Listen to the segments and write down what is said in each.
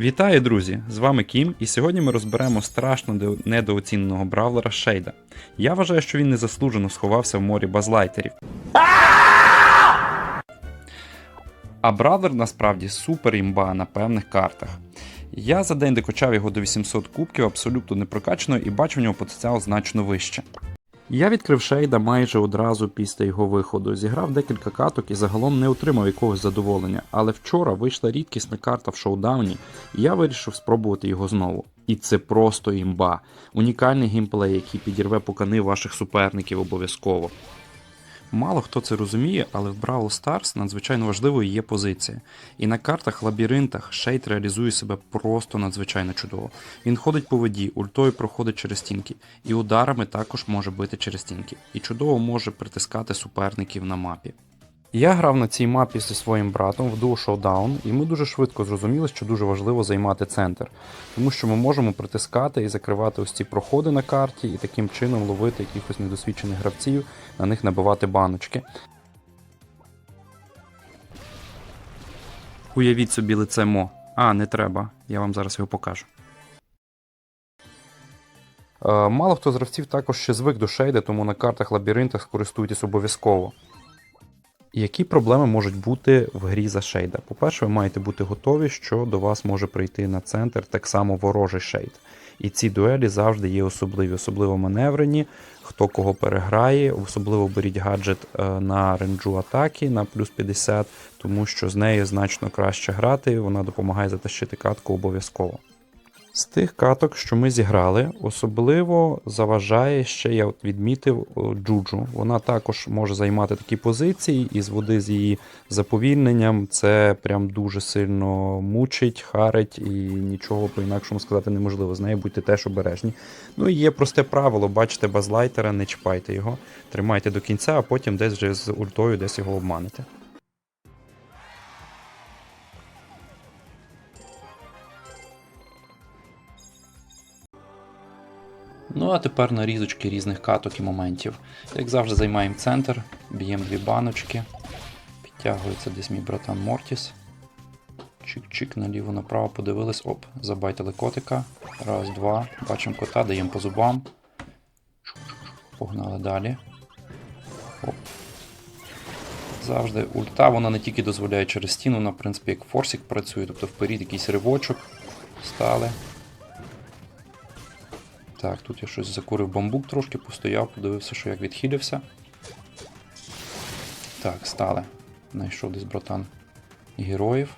Вітаю, друзі! З вами Кім, і сьогодні ми розберемо страшно недооціненого бравлера Шейда. Я вважаю, що він незаслужено сховався в морі базлайтерів. А бравлер насправді супер імба на певних картах. Я за день докачав його до 800 кубків абсолютно непрокачано і бачу в нього потенціал значно вище. Я відкрив шейда майже одразу після його виходу, зіграв декілька каток і загалом не отримав якогось задоволення. Але вчора вийшла рідкісна карта в шоудауні, і я вирішив спробувати його знову. І це просто імба. Унікальний геймплей, який підірве покани ваших суперників обов'язково. Мало хто це розуміє, але в Brawl Stars надзвичайно важливою є позиція. І на картах лабіринтах Шейд реалізує себе просто надзвичайно чудово. Він ходить по воді, ультою проходить через стінки, і ударами також може бити через стінки, і чудово може притискати суперників на мапі. Я грав на цій мапі зі своїм братом в Duo Showdown, і ми дуже швидко зрозуміли, що дуже важливо займати центр, тому що ми можемо притискати і закривати ось ці проходи на карті, і таким чином ловити якихось недосвідчених гравців, на них набивати баночки. Уявіть собі лице Мо. А, не треба, я вам зараз його покажу. Е, Мало хто з гравців також ще звик до шейда, тому на картах лабіринтах скористуйтесь обов'язково. Які проблеми можуть бути в грі за шейда? По-перше, ви маєте бути готові, що до вас може прийти на центр так само ворожий шейд. І ці дуелі завжди є особливі, особливо маневрені, хто кого переграє, особливо беріть гаджет е, на ренджу атаки на плюс 50, тому що з нею значно краще грати, вона допомагає затащити катку обов'язково. З тих каток, що ми зіграли, особливо заважає ще, я от відмітив Джуджу. Вона також може займати такі позиції, і з води з її заповільненням це прям дуже сильно мучить, харить, і нічого по-інакшому сказати неможливо. З нею будьте теж обережні. Ну і є просте правило: бачите базлайтера, не чіпайте його, тримайте до кінця, а потім десь вже з ультою десь його обманете. Ну а тепер нарізочки різних каток і моментів. Як завжди, займаємо центр, б'ємо дві баночки. Підтягується десь мій братан Мортіс. Чик-чик, наліво направо подивились. Оп, забайтили котика. Раз, два. Бачимо кота, даємо по зубам. Погнали далі. Оп. Завжди ульта, вона не тільки дозволяє через стіну, вона, в принципі, як форсик працює, тобто вперед якийсь ривочок. Стали. Так, тут я щось закурив бамбук трошки, постояв, подивився, що як відхилився. Так, стали. Знайшов десь братан героїв.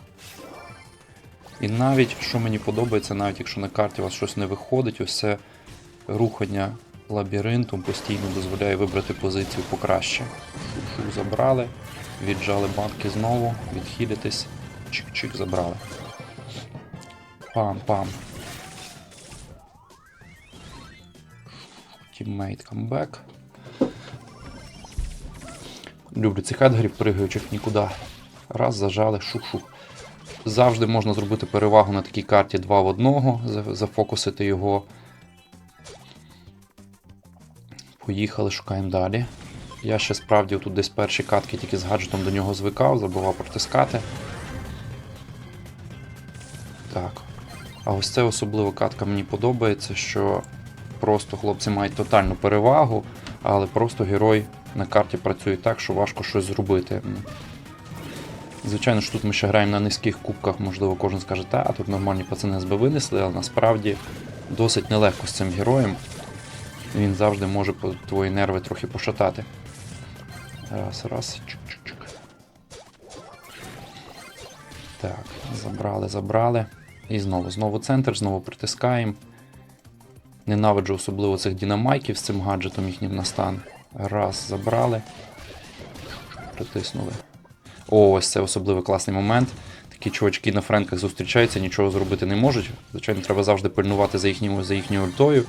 І навіть, що мені подобається, навіть якщо на карті у вас щось не виходить, ось це рухання лабіринтом постійно дозволяє вибрати позицію покраще. Шу-шу забрали, віджали банки знову, відхилитись, чик-чик забрали. Пам-пам. Тіммейт камбек. Люблю цих едгарів пригаючих нікуди. Раз, зажали, шух-шух. Завжди можна зробити перевагу на такій карті 2 в 1, зафокусити його. Поїхали, шукаємо далі. Я ще справді тут десь перші катки тільки з гаджетом до нього звикав, забував протискати. Так. А ось це особливо катка мені подобається, що просто хлопці мають тотальну перевагу, але просто герой на карті працює так, що важко щось зробити. Звичайно ж, тут ми ще граємо на низьких кубках, можливо, кожен скаже, та, тут нормальні пацани СБ винесли, але насправді досить нелегко з цим героєм. Він завжди може твої нерви трохи пошатати. Раз, раз, чик-чик-чик. Так, забрали, забрали. І знову, знову центр, знову притискаємо. Ненавиджу особливо цих дінамайків з цим гаджетом їхнім на стан. Раз, забрали. Притиснули. О, ось це особливо класний момент. Такі чувачки на френках зустрічаються, нічого зробити не можуть. Звичайно, треба завжди пильнувати за їхньою, за їхньою ультою.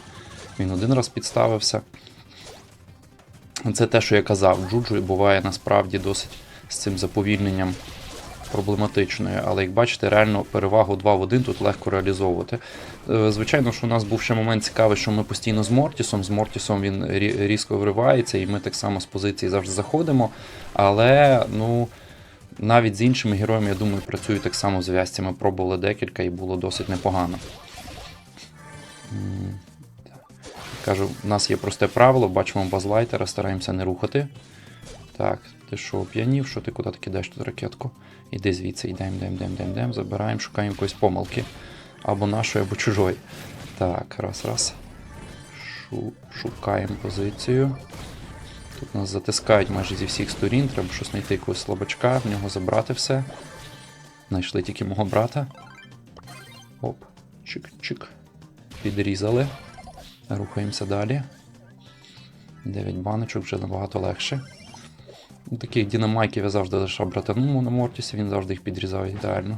Він один раз підставився. Це те, що я казав, Джуджу буває насправді досить з цим заповільненням проблематичною, але як бачите, реально перевагу 2 в 1 тут легко реалізовувати. Е, Звичайно, що у нас був ще момент цікавий, що ми постійно з Мортісом. З Мортісом він різко вривається, і ми так само з позиції завжди заходимо. Але ну, навіть з іншими героями, я думаю, працюють так само в зв'язці. Ми пробували декілька і було досить непогано. Кажу, у нас є просте правило, бачимо базлайтера, стараємося не рухати. Так, ти що, оп'янів, що ти куди ти кидаєш тут ракетку? Іди звідси, йдемо, йдемо, йдемо, йдемо, йдемо, забираємо, шукаємо якоїсь помилки. Або нашої, або чужої. Так, раз, раз. Шу, шукаємо позицію. Тут нас затискають майже зі всіх сторін, треба щось знайти якогось слабачка, в нього забрати все. Знайшли тільки мого брата. Оп, чик-чик. Підрізали. Рухаємося далі. 9 баночок вже набагато легше. Ну, Таких динамайків я завжди лишав братаному на Мортісі, він завжди їх підрізав ідеально.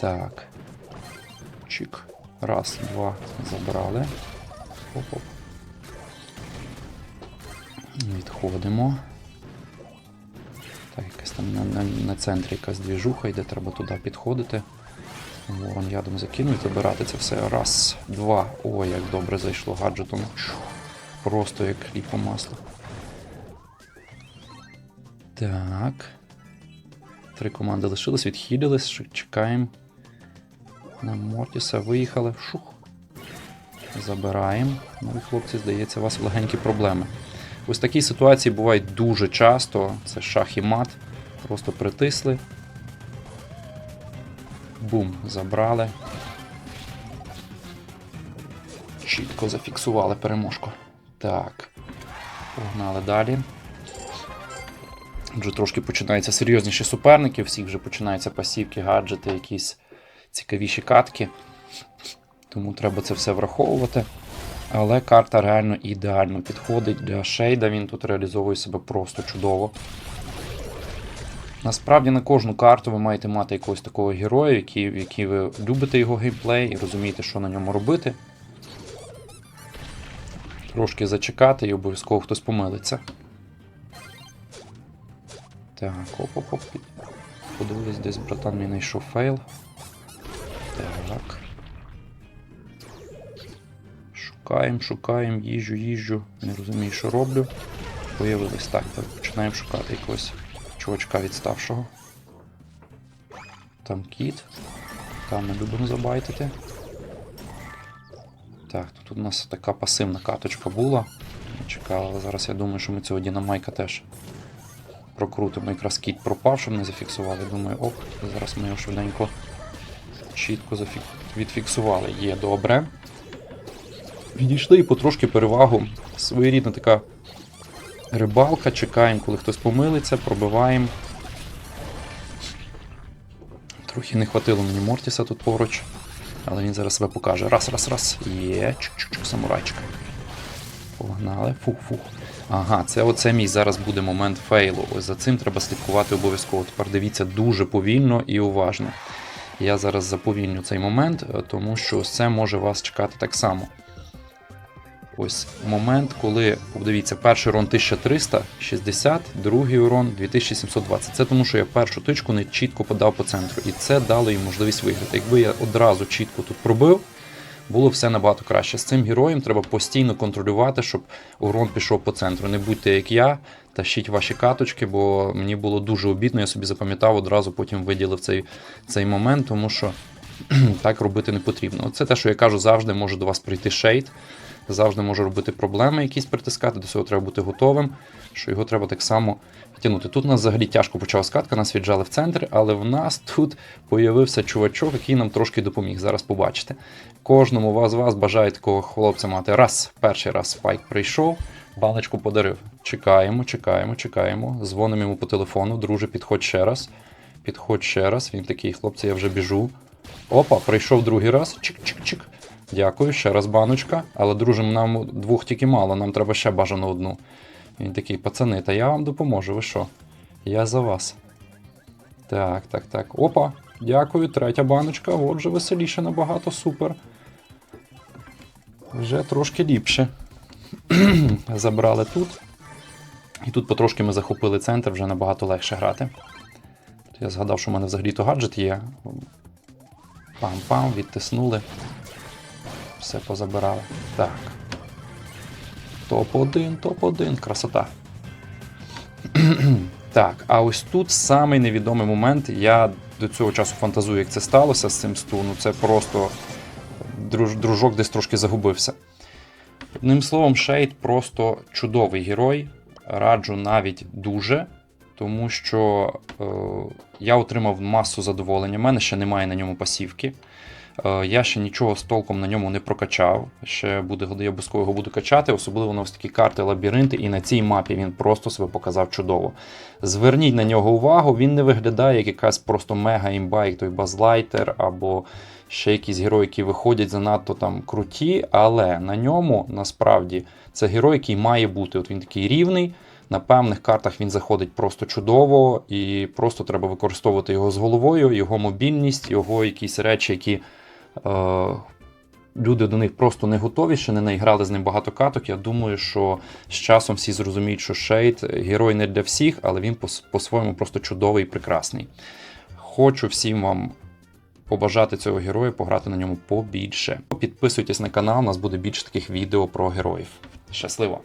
Так. Чик. Раз, два. Забрали. Оп-оп. Відходимо. Так, якась там на, на, на центрі якась двіжуха йде, треба туди підходити. Ворон ядом закинув і забирати це все. Раз, два. Ой, як добре зайшло гаджетом. Просто як хліб по маслу. Так. Три команди лишились, відхилились, чекаємо. На Мортіса виїхали. Шух. Забираємо. Ну і хлопці, здається, у вас легенькі проблеми. Ось такі ситуації бувають дуже часто. Це шах і мат. Просто притисли. Бум, забрали. Чітко зафіксували переможку. Так. Погнали далі. Вже трошки починаються серйозніші суперники, всіх вже починаються пасівки, гаджети, якісь цікавіші катки. Тому треба це все враховувати. Але карта реально ідеально підходить для шейда, він тут реалізовує себе просто чудово. Насправді на кожну карту ви маєте мати якогось такого героя, який, який ви любите його геймплей і розумієте, що на ньому робити. Трошки зачекати і обов'язково хтось помилиться. Так, оп-оп-оп. Подивились, десь братан мій знайшов фейл. Так. Шукаємо, шукаємо, їжджу, їжджу. Не розумію, що роблю. Появилось так, так. Починаємо шукати якогось чувачка відставшого. Там кіт. Там ми любимо забайтити. Так, тут у нас така пасивна каточка була. Але зараз я думаю, що ми цього дінамайка теж прокрутимо. Якраз кіт пропав, щоб не зафіксували. Думаю, оп, зараз ми його швиденько чітко відфіксували. Є добре. Відійшли і потрошки перевагу. Своєрідна така рибалка. Чекаємо, коли хтось помилиться, пробиваємо. Трохи не хватило мені Мортіса тут поруч. Але він зараз себе покаже. Раз, раз, раз. Є, чук-чук-чук, самурайчик. Погнали. Фух-фух. Ага, це оце мій зараз буде момент фейлу. Ось за цим треба слідкувати обов'язково. Тепер дивіться дуже повільно і уважно. Я зараз заповільню цей момент, е, тому що це може вас чекати так само. Ось момент, коли, дивіться, перший урон 1360, другий урон 2720. Це тому, що я першу тичку не чітко подав по центру. І це дало їм можливість виграти. Якби я одразу чітко тут пробив, було все набагато краще. З цим героєм треба постійно контролювати, щоб урон пішов по центру. Не будьте як я, тащіть ваші каточки, бо мені було дуже обідно, я собі запам'ятав, одразу потім виділив цей, цей момент, тому що так робити не потрібно. Це те, що я кажу, завжди може до вас прийти шейд. Завжди може робити проблеми якісь притискати, до цього треба бути готовим, що його треба так само тягнути. Тут у нас взагалі тяжко почала скатка, нас віджали в центр, але в нас тут появився чувачок, який нам трошки допоміг. Зараз побачите. Кожному вас вас бажає такого хлопця мати. Раз, перший раз спайк прийшов, баночку подарив. Чекаємо, чекаємо, чекаємо. Дзвонимо йому по телефону, друже, підходь ще раз. Підходь ще раз. Він такий, хлопці, я вже біжу. Опа, прийшов другий раз. Чик-чик-чик. Дякую, ще раз баночка. Але, друже, нам двох тільки мало, нам треба ще бажано одну. Він такий, пацани, та я вам допоможу, ви що? Я за вас. Так, так, так. Опа, дякую, третя баночка. Отже, веселіше набагато, супер. Вже трошки ліпше. Забрали тут. І тут потрошки ми захопили центр, вже набагато легше грати. Я згадав, що в мене взагалі-то гаджет є. Пам-пам, відтиснули. Все позабирали. Так. Топ-1, топ-1, красота. Так, а ось тут самий невідомий момент. Я до цього часу фантазую, як це сталося з цим сту. Ну це просто дружок десь трошки загубився. Одним словом, Шейд просто чудовий герой. Раджу навіть дуже, тому що е, я отримав масу задоволення. У мене ще немає на ньому пасівки. Е, я ще нічого з толком на ньому не прокачав. Ще буде я обов'язково його буду качати, особливо на ось такі карти лабіринти, і на цій мапі він просто себе показав чудово. Зверніть на нього увагу, він не виглядає як якась просто мега імба, як той базлайтер або ще якісь герої, які виходять занадто там круті, але на ньому насправді це герой, який має бути. От він такий рівний. На певних картах він заходить просто чудово, і просто треба використовувати його з головою, його мобільність, його якісь речі, які люди до них просто не готові, ще не наіграли з ним багато каток. Я думаю, що з часом всі зрозуміють, що Шейд герой не для всіх, але він по- по-своєму просто чудовий і прекрасний. Хочу всім вам побажати цього героя, пограти на ньому побільше. Підписуйтесь на канал, у нас буде більше таких відео про героїв. Щасливо!